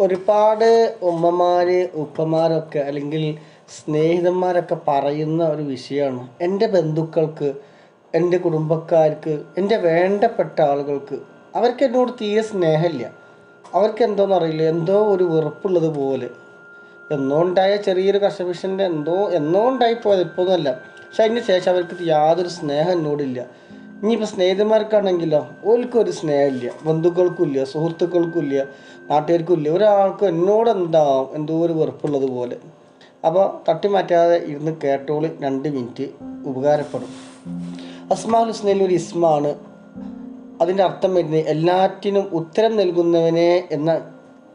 ഒരുപാട് ഉമ്മമാര് ഉപ്പമാരൊക്കെ അല്ലെങ്കിൽ സ്നേഹിതന്മാരൊക്കെ പറയുന്ന ഒരു വിഷയമാണ്. എന്റെ ബന്ധുക്കൾക്ക് എന്റെ കുടുംബക്കാർക്ക് എന്റെ വേണ്ടപ്പെട്ട ആളുകൾക്ക് അവർക്ക് എന്നോട് തീരെ സ്നേഹമില്ല. അവർക്ക് എന്തോന്ന് അറിയില്ല. എന്തോ ഒരു വെറുപ്പുള്ളത് പോലെ. എന്നോ ഉണ്ടായ ചെറിയൊരു കർഷവിഷന്റെ എന്തോ എന്നോ ഉണ്ടായിപ്പോയത് ഇപ്പോഴൊന്നുമല്ല പക്ഷെ അതിന് ശേഷം അവർക്ക് യാതൊരു സ്നേഹം എന്നോടില്ല. ഇനിയിപ്പോൾ സ്നേഹിതന്മാർക്കാണെങ്കിലോ ഓൽക്കൊരു സ്നേഹമില്ല ബന്ധുക്കൾക്കും ഇല്ല സുഹൃത്തുക്കൾക്കും ഇല്ല ഒരാൾക്കും എന്നോട് എന്താവും എന്തോ ഒരു വെറുപ്പുള്ളത് പോലെ. അപ്പോൾ തട്ടി മാറ്റാതെ ഇരുന്ന് കേട്ടോളി രണ്ട് മിനിറ്റ് ഉപകാരപ്പെടും. അസ്മാൽ ഹുസ്നയിൽ ഒരു ഇസ്മാണ്. അതിന്റെ അർത്ഥം വരുന്നത് എല്ലാറ്റിനും ഉത്തരം നൽകുന്നവനെ എന്ന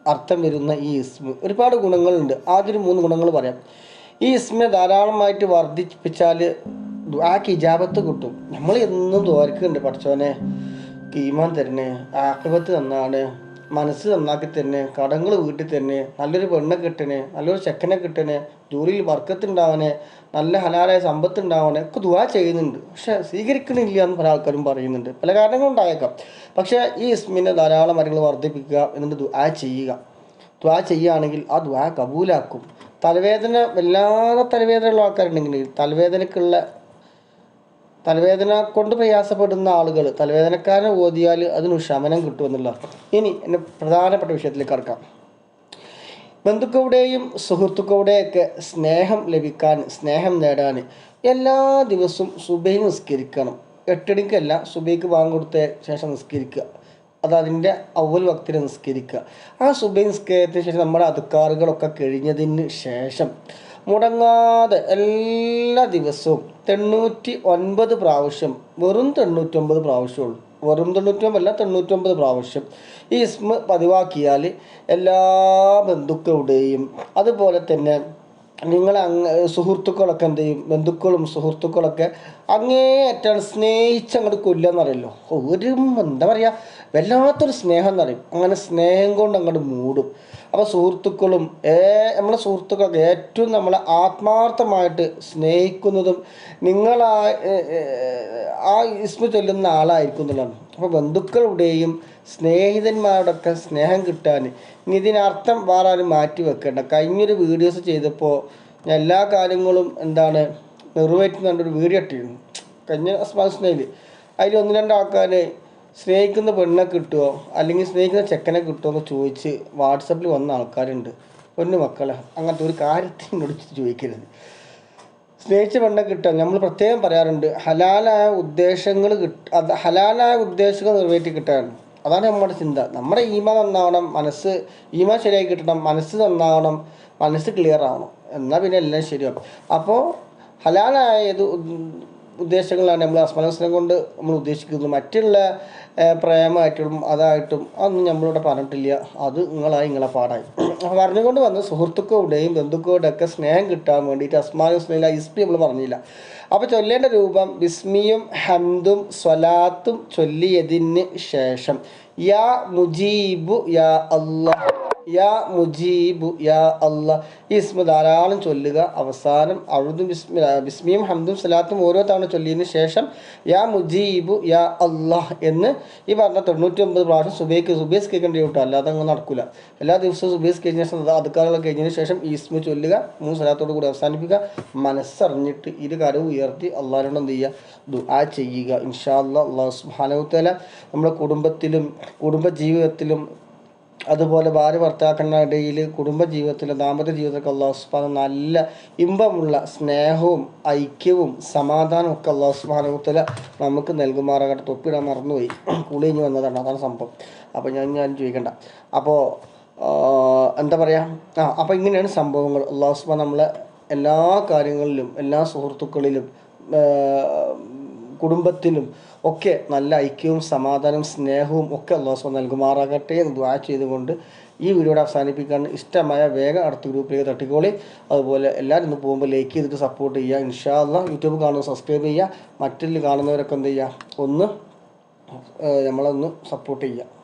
അർത്ഥം വരുന്ന ഈ ഇസ്മ. ഒരുപാട് ഗുണങ്ങളുണ്ട്. ആദ്യം മൂന്ന് ഗുണങ്ങൾ പറയാം. ഈ ഇസ്മിനെ ധാരാളമായിട്ട് വർദ്ധിപ്പിച്ചാൽ ദുആക്ക് കിജാബത്ത് കിട്ടും. നമ്മൾ എന്നും ദ്വാരക്കുന്നുണ്ട് പഠിച്ചവനെ. കീമാൻ തരണേ ആക്രമത്ത് തന്നാണ് മനസ്സ് നന്നാക്കി തന്നെ കടങ്ങൾ വീട്ടിൽ തന്നെ നല്ലൊരു പെണ്ണെ കിട്ടണേ നല്ലൊരു ചെക്കനെ കിട്ടണേ ജോലിയിൽ വർക്കത്തുണ്ടാവണേ നല്ല ഹലാലായ സമ്പത്ത് ഉണ്ടാവണേ ഒക്കെ ദുവാ ചെയ്യുന്നുണ്ട്. പക്ഷെ സ്വീകരിക്കണില്ല എന്ന് പല ആൾക്കാരും പറയുന്നുണ്ട്. പല കാരണങ്ങളുണ്ടായേക്കാം പക്ഷെ ഈ ഇസ്മിനെ ധാരാളം മരങ്ങൾ വർദ്ധിപ്പിക്കുക എന്നിട്ട് ദുആ ചെയ്യുക. ദ്വാ ചെയ്യുകയാണെങ്കിൽ ആ ദ്വാ കബൂലാക്കും. തലവേദന വല്ലാതെ തലവേദനയുള്ള ആൾക്കാരുണ്ടെങ്കിൽ തലവേദനക്കുള്ള തലവേദന കൊണ്ട് പ്രയാസപ്പെടുന്ന ആളുകൾ തലവേദനക്കാരനെ ഓതിയാൽ അതിന് ശമനം കിട്ടുമെന്നുള്ള. ഇനി എന്റെ പ്രധാനപ്പെട്ട വിഷയത്തിലേക്ക് കടക്കാം. ബന്ധുക്കളുടെയും സുഹൃത്തുക്കളുടെയൊക്കെ സ്നേഹം ലഭിക്കാൻ സ്നേഹം നേടാൻ എല്ലാ ദിവസവും സുബൈ നിസ്കരിക്കണം. എട്ടടിക്കല്ല സുബൈക്ക് കൊടുത്ത ശേഷം നിസ്കരിക്കുക. അത് അതിന്റെ അവൽ വക്തിന് നിസ്കരിക്കുക. ആ സുബൈ നിസ്കാരത്തിന് ശേഷം നമ്മുടെ അതുക്കാറുകളൊക്കെ കഴിഞ്ഞതിന് ശേഷം മുടങ്ങാതെ എല്ലാ ദിവസവും തൊണ്ണൂറ്റി ഒൻപത് പ്രാവശ്യം വെറും തൊണ്ണൂറ്റൊമ്പത് പ്രാവശ്യമുള്ളൂ വെറും തൊണ്ണൂറ്റൊമ്പതല്ല തൊണ്ണൂറ്റൊമ്പത് പ്രാവശ്യം. ഈ ഇസ്മ പതിവാക്കിയാൽ എല്ലാ ബന്ധുക്കളുടെയും അതുപോലെ തന്നെ നിങ്ങൾ അങ്ങ് സുഹൃത്തുക്കളൊക്കെ എന്ത് ചെയ്യും? ബന്ധുക്കളും സുഹൃത്തുക്കളൊക്കെ അങ്ങേയറ്റാണ് സ്നേഹിച്ച് അങ്ങോട്ട് കൊല്ലാന്നറിയല്ലോ. ഒരു എന്താ പറയുക വല്ലാത്തൊരു സ്നേഹം എന്നറിയും അങ്ങനെ സ്നേഹം കൊണ്ട് അങ്ങോട്ട് മൂടും. അപ്പോൾ സുഹൃത്തുക്കളും ഏ നമ്മളെ സുഹൃത്തുക്കളൊക്കെ ഏറ്റവും നമ്മളെ ആത്മാർത്ഥമായിട്ട് സ്നേഹിക്കുന്നതും നിങ്ങളാ ആ ഇസ്മ ചൊല്ലുന്ന ആളായിരിക്കും എന്നുള്ളതാണ്. അപ്പോൾ ബന്ധുക്കളുടെയും സ്നേഹിതന്മാരുടെയൊക്കെ സ്നേഹം കിട്ടാൻ ഇനി ഇതിനർത്ഥം വേറെ ആരും മാറ്റി വെക്കേണ്ട. കഴിഞ്ഞൊരു വീഡിയോസ് ചെയ്തപ്പോൾ ഞാൻ എല്ലാ കാര്യങ്ങളും എന്താണ് നിറവേറ്റുന്നുണ്ട് ഒരു വീഡിയോ ഇട്ടിരുന്നു. കഴിഞ്ഞ സ്നേഹിൽ അതിൽ ഒന്ന് രണ്ട് ആൾക്കാർ സ്നേഹിക്കുന്ന പെണ്ണെ കിട്ടുമോ അല്ലെങ്കിൽ സ്നേഹിക്കുന്ന ചെക്കനെ കിട്ടുമോ എന്ന് ചോദിച്ച് വാട്സപ്പിൽ വന്ന ആൾക്കാരുണ്ട്. പൊന്നു മക്കളെ അങ്ങനത്തെ ഒരു കാര്യത്തിനോട് ചോദിക്കരുത്. സ്നേഹിച്ച പെണ്ണെ കിട്ടുക നമ്മൾ പ്രത്യേകം പറയാറുണ്ട്. ഹലാലായ ഉദ്ദേശങ്ങൾ കിട്ട അത് ഹലാലായ ഉദ്ദേശങ്ങൾ നിറവേറ്റി കിട്ടാൻ. അതാണ് നമ്മുടെ ചിന്ത. നമ്മുടെ ഈമ നന്നാവണം മനസ്സ് ഈമ ശരിയായി കിട്ടണം മനസ്സ് നന്നാവണം മനസ്സ് ക്ലിയർ ആവണം. എന്നാൽ പിന്നെ എല്ലാം ശരിയാവും. അപ്പോൾ ഹലാലായ ഏത് ഉദ്ദേശങ്ങളാണ് നമ്മൾ അസ്മനസ്നം കൊണ്ട് നമ്മൾ ഉദ്ദേശിക്കുന്നത്. മറ്റുള്ള പ്രേമമായിട്ടും അതായിട്ടും അതൊന്നും നമ്മളിവിടെ പറഞ്ഞിട്ടില്ല. അത് നിങ്ങളായി നിങ്ങളെ പാടായി. പറഞ്ഞുകൊണ്ട് വന്ന് സുഹൃത്തുക്കളുടെയും ബന്ധുക്കളുടെ ഒക്കെ സ്നേഹം കിട്ടാൻ വേണ്ടിയിട്ട് അസ്മാൻ സ്നേഹില ഇസ്മി നമ്മൾ പറഞ്ഞില്ല. അപ്പോൾ ചൊല്ലേണ്ട രൂപം ബിസ്മിയും ഹംദും സ്വലാത്തും ചൊല്ലിയതിന് ശേഷം. യാ മുജീബു യാ അള്ളാഹ് യാ മുജീബു യാ അല്ല. ഈ ഇസ്മ ധാരാളം ചൊല്ലുക. അവസാനം അഴുതും ബിസ്മി ബിസ്മിയും ഹംദും സലാത്തും ഓരോ തവണ ചൊല്ലിയതിന് ശേഷം യാ മുജീബു യാ അല്ലാഹ് എന്ന് ഈ പറഞ്ഞ തൊണ്ണൂറ്റി ഒമ്പത് പ്രാവശ്യം സുബേക്ക് സുബേസ് കേൾക്കേണ്ടി കേട്ടോ അല്ലാതെ അങ്ങ് നടക്കില്ല എല്ലാ ദിവസവും സുബേസ് കഴിഞ്ഞ ശേഷം അതുക്കാറുകൾ കഴിഞ്ഞതിന് ശേഷം ഈ ഇസ്മ ചൊല്ലുക മൂന്ന് സലാത്തോട് കൂടി അവസാനിപ്പിക്കുക. മനസ്സറിഞ്ഞിട്ട് ഇരു കരവും ഉയർത്തി അള്ളാഹിനോട് എന്ത് ചെയ്യുക? ദുആ ചെയ്യുക. ഇൻഷാ അല്ലാ അള്ളാഹു സുബ്ഹാനഹു നമ്മുടെ കുടുംബത്തിലും കുടുംബ ജീവിതത്തിലും അതുപോലെ ഭാര്യ ഭർത്താക്കന്മാരുടെ ഇടയിൽ കുടുംബജീവിതത്തിലും ദാമ്പത്യ ജീവിതത്തിലൊക്കെ അള്ളാഹു സുബാന നല്ല ഇമ്പമുള്ള സ്നേഹവും ഐക്യവും സമാധാനവും ഒക്കെ അള്ളാഹു സുബാനുത്തല നമുക്ക് നൽകുമാറാകട്ടെ. തൊപ്പിടാൻ മറന്നുപോയി. കുളിഞ്ഞു വന്നതാണ്. അതാണ് സംഭവം. അപ്പോൾ ഞാൻ ഞാൻ ചോദിക്കണ്ട. അപ്പോൾ എന്താ പറയുക ആ അപ്പോൾ ഇങ്ങനെയാണ് സംഭവങ്ങൾ. അള്ളാഹു സുബാൻ നമ്മളെ എല്ലാ കാര്യങ്ങളിലും എല്ലാ സുഹൃത്തുക്കളിലും കുടുംബത്തിലും ഒക്കെ നല്ല ഐക്യവും സമാധാനവും സ്നേഹവും ഒക്കെ അള്ളാഹു നൽകുമാറാകട്ടെ എന്ന് ദ്വാ ചെയ്തുകൊണ്ട് ഈ വീഡിയോയുടെ അവസാനിപ്പിക്കാൻ ഇഷ്ടമായ വേഗം അടുത്ത ഗ്രൂപ്പിലേക്ക് തട്ടിക്കോളി. അതുപോലെ എല്ലാവരും ഇന്ന് പോകുമ്പോൾ ലൈക്ക് ചെയ്തിട്ട് സപ്പോർട്ട് ചെയ്യുക. ഇൻഷാ അല്ലാ യൂട്യൂബ് കാണുന്ന സബ്സ്ക്രൈബ് ചെയ്യുക. മറ്റിൽ കാണുന്നവരൊക്കെ എന്ത് ചെയ്യുക? ഒന്ന് നമ്മളൊന്ന് സപ്പോർട്ട് ചെയ്യുക.